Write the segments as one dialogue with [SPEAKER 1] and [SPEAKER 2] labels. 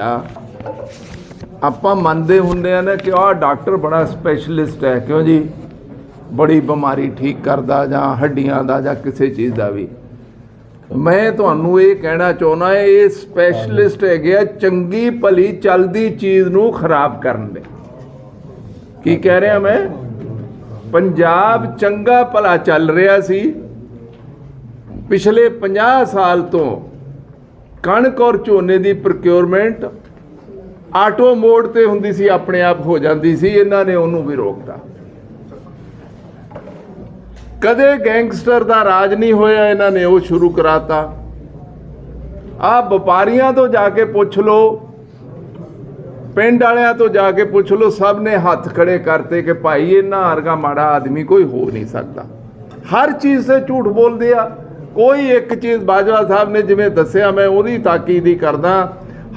[SPEAKER 1] ਆ। ਆਪਾਂ ਮੰਨਦੇ ਹੁੰਦੇ ਆ ਨਾ ਕਿ ਆਹ ਡਾਕਟਰ ਬੜਾ ਸਪੈਸ਼ਲਿਸਟ ਹੈ, ਕਿਉਂ ਜੀ? ਬੜੀ ਬਿਮਾਰੀ ਠੀਕ ਕਰਦਾ ਜਾਂ ਹੱਡੀਆਂ ਦਾ ਜਾਂ ਕਿਸੇ ਚੀਜ਼ ਦਾ ਵੀ। ਮੈਂ ਤੁਹਾਨੂੰ ਇਹ ਕਹਿਣਾ ਚਾਹੁੰਦਾ ਇਹ ਸਪੈਸ਼ਲਿਸਟ ਹੈਗੇ ਆ, ਚੰਗੀ ਭਲੀ ਚੱਲਦੀ ਚੀਜ਼ ਨੂੰ ਖਰਾਬ ਕਰਨ ਦੇ। ਕੀ ਕਹਿ ਰਿਹਾ ਮੈਂ? ਪੰਜਾਬ ਚੰਗਾ ਭਲਾ ਚੱਲ ਰਿਹਾ ਸੀ। ਪਿਛਲੇ 50 ਸਾਲ ਤੋਂ ਕਣਕ ਔਰ ਝੋਨੇ ਦੀ ਪ੍ਰੋਕਿਉਰਮੈਂਟ ਆਟੋ ਮੋਡ ਤੇ ਹੁੰਦੀ ਸੀ, ਆਪਣੇ ਆਪ ਹੋ ਜਾਂਦੀ ਸੀ, ਇਹਨਾਂ ਨੇ ਉਹਨੂੰ ਵੀ ਰੋਕਤਾ। ਕਦੇ ਗੈਂਗਸਟਰ ਦਾ ਰਾਜ ਨਹੀਂ ਹੋਇਆ, ਇਹਨਾਂ ਨੇ ਉਹ ਸ਼ੁਰੂ ਕਰਾਤਾ। ਆ ਵਪਾਰੀਆਂ ਤੋਂ ਜਾ ਕੇ ਪੁੱਛ ਲਓ, ਪਿੰਡ ਵਾਲਿਆਂ ਤੋਂ ਜਾ ਕੇ ਪੁੱਛ ਲਓ, ਸਭ ਨੇ ਹੱਥ ਖੜੇ ਕਰਤੇ ਕਿ ਭਾਈ, ਇਹਨਾਂ ਵਰਗਾ ਮਾੜਾ ਆਦਮੀ ਕੋਈ ਹੋ ਨਹੀਂ ਸਕਦਾ। ਹਰ ਚੀਜ਼ ਤੇ ਝੂਠ ਬੋਲਦੇ ਆ। ਕੋਈ ਇੱਕ ਚੀਜ਼ ਬਾਜਵਾ ਸਾਹਿਬ ਨੇ ਜਿਵੇਂ ਦੱਸਿਆ, ਮੈਂ ਉਹਦੀ ਤਾਕੀਦ ਕਰਦਾ,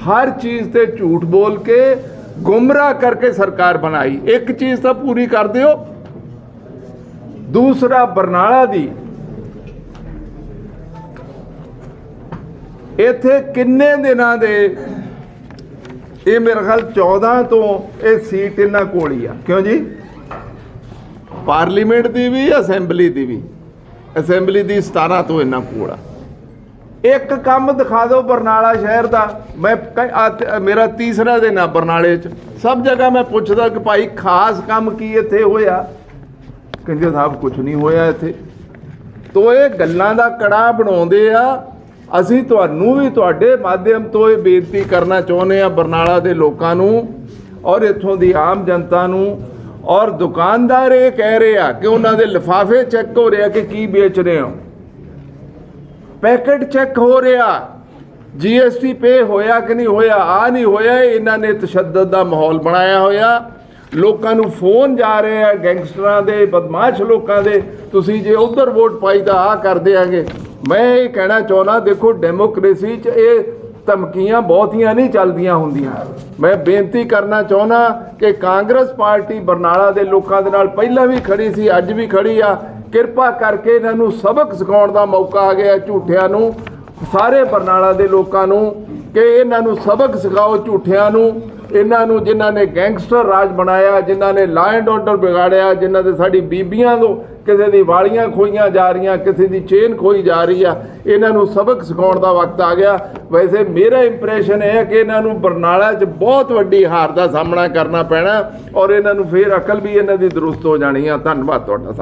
[SPEAKER 1] ਹਰ ਚੀਜ਼ ਤੇ ਝੂਠ ਬੋਲ ਕੇ ਗੁੰਮਰਾਹ ਕਰਕੇ ਸਰਕਾਰ ਬਣਾਈ। ਇੱਕ ਚੀਜ਼ ਤਾਂ ਪੂਰੀ ਕਰ ਦਿਓ। ਦੂਸਰਾ, ਬਰਨਾਲਾ ਦੀ। ਇੱਥੇ ਕਿੰਨੇ ਦਿਨਾਂ ਦੇ, ਇਹ ਮੇਰੇ ਖਿਆਲ 14 ਤੋਂ ਇਹ ਸੀਟ ਇਹਨਾਂ ਕੋਲ ਹੀ ਆ। ਕਿਉਂ ਜੀ? ਪਾਰਲੀਮੈਂਟ ਦੀ ਵੀ, ਅਸੈਂਬਲੀ ਦੀ ਵੀ। ਅਸੈਂਬਲੀ ਦੀ 17 ਤੋਂ ਇੰਨਾ ਕੋਲ ਆ। ਇੱਕ ਕੰਮ ਦਿਖਾ ਦਿਓ ਬਰਨਾਲਾ ਸ਼ਹਿਰ ਦਾ। ਮੈਂ ਮੇਰਾ ਤੀਸਰਾ ਦਿਨ ਆ ਬਰਨਾਲੇ 'ਚ। ਸਭ ਜਗ੍ਹਾ ਮੈਂ ਪੁੱਛਦਾ ਕਿ ਭਾਈ ਖਾਸ ਕੰਮ ਕੀ ਇੱਥੇ ਹੋਇਆ? ਕਹਿੰਦੇ ਸਾਹਿਬ ਕੁਝ ਨਹੀਂ ਹੋਇਆ ਇੱਥੇ। ਤੋ ਇਹ ਗੱਲਾਂ ਦਾ ਕੜਾ ਬਣਾਉਂਦੇ ਆ। ਅਸੀਂ ਤੁਹਾਨੂੰ ਵੀ ਤੁਹਾਡੇ ਮਾਧਿਅਮ ਤੋਂ ਇਹ ਬੇਨਤੀ ਕਰਨਾ ਚਾਹੁੰਦੇ ਆ ਬਰਨਾਲਾ ਦੇ ਲੋਕਾਂ ਨੂੰ ਔਰ ਇੱਥੋਂ ਦੀ ਆਮ ਜਨਤਾ ਨੂੰ ਔਰ ਦੁਕਾਨਦਾਰ ਇਹ ਕਹਿ ਰਹੇ ਆ ਕਿ ਉਹਨਾਂ ਦੇ ਲਿਫਾਫੇ ਚੈੱਕ ਹੋ ਰਿਹਾ ਕਿ ਕੀ ਵੇਚ ਰਹੇ ਹੋ। ਪੈਕੇਟ ਚੈੱਕ ਹੋ ਰਿਹਾ। ਜੀਐਸਟੀ ਪੇ ਹੋਇਆ ਕਿ ਨਹੀਂ ਹੋਇਆ ਆ ਨਹੀਂ ਹੋਇਆ ਇਹਨਾਂ ਨੇ ਤਸ਼ੱਦਦ ਦਾ ਮਾਹੌਲ ਬਣਾਇਆ ਹੋਇਆ। ਲੋਕਾਂ ਨੂੰ ਫੋਨ ਜਾ ਰਹੇ ਆ ਗੈਂਗਸਟਰਾਂ ਦੇ, ਬਦਮਾਸ਼ ਲੋਕਾਂ ਦੇ, ਤੁਸੀਂ ਜੇ ਉਧਰ ਵੋਟ ਪਾਈ ਤਾਂ ਆ ਕਰ ਦਿਆਂਗੇ। ਮੈਂ ਇਹ ਕਹਿਣਾ ਚਾਹੁੰਦਾ, ਦੇਖੋ, ਡੈਮੋਕ੍ਰੇਸੀ 'ਚ ਇਹ ਧਮਕੀਆਂ ਬਹੁਤੀਆਂ ਨਹੀਂ ਚੱਲਦੀਆਂ ਹੁੰਦੀਆਂ। ਮੈਂ ਬੇਨਤੀ ਕਰਨਾ ਚਾਹੁੰਦਾ ਕਿ ਕਾਂਗਰਸ ਪਾਰਟੀ ਬਰਨਾਲਾ ਦੇ ਲੋਕਾਂ ਦੇ ਨਾਲ ਪਹਿਲਾਂ ਵੀ ਖੜੀ ਸੀ, ਅੱਜ ਵੀ ਖੜੀ ਆ। ਕਿਰਪਾ ਕਰਕੇ ਇਹਨਾਂ ਨੂੰ ਸਬਕ ਸਿਖਾਉਣ ਦਾ ਮੌਕਾ ਆ ਗਿਆ ਝੂਠਿਆਂ ਨੂੰ। ਸਾਰੇ ਬਰਨਾਲਾ ਦੇ ਲੋਕਾਂ ਨੂੰ ਕਿ ਇਹਨਾਂ ਨੂੰ ਸਬਕ ਸਿਖਾਓ ਝੂਠਿਆਂ ਨੂੰ, ਇਹਨਾਂ ਨੂੰ ਜਿਨ੍ਹਾਂ ਨੇ ਗੈਂਗਸਟਰ ਰਾਜ ਬਣਾਇਆ, ਜਿਨ੍ਹਾਂ ਨੇ ਲਾ ਐਂਡ ਆਰਡਰ ਵਿਗਾੜਿਆ, ਜਿਨ੍ਹਾਂ ਦੇ ਸਾਡੀ ਬੀਬੀਆਂ ਨੂੰ ਕਿਸੇ ਦੀ ਵਾਲੀਆਂ ਖੋਈਆਂ ਜਾ ਰਹੀਆਂ, ਕਿਸੇ ਦੀ ਚੇਨ ਖੋਈ ਜਾ ਰਹੀ ਆ, ਇਹਨਾਂ ਨੂੰ ਸਬਕ ਸਿਖਾਉਣ ਦਾ ਵਕਤ ਆ ਗਿਆ। ਵੈਸੇ ਮੇਰਾ ਇੰਪ੍ਰੈਸ਼ਨ ਇਹ ਹੈ ਕਿ ਇਹਨਾਂ ਨੂੰ ਬਰਨਾਲਾ 'ਚ ਬਹੁਤ ਵੱਡੀ ਹਾਰ ਦਾ ਸਾਹਮਣਾ ਕਰਨਾ ਪੈਣਾ ਔਰ ਇਹਨਾਂ ਨੂੰ ਫੇਰ ਅਕਲ ਵੀ ਇਹਨਾਂ ਦੀ ਦਰੁਸਤ ਹੋ ਜਾਣੀ ਆ। ਧੰਨਵਾਦ ਤੁਹਾਡਾ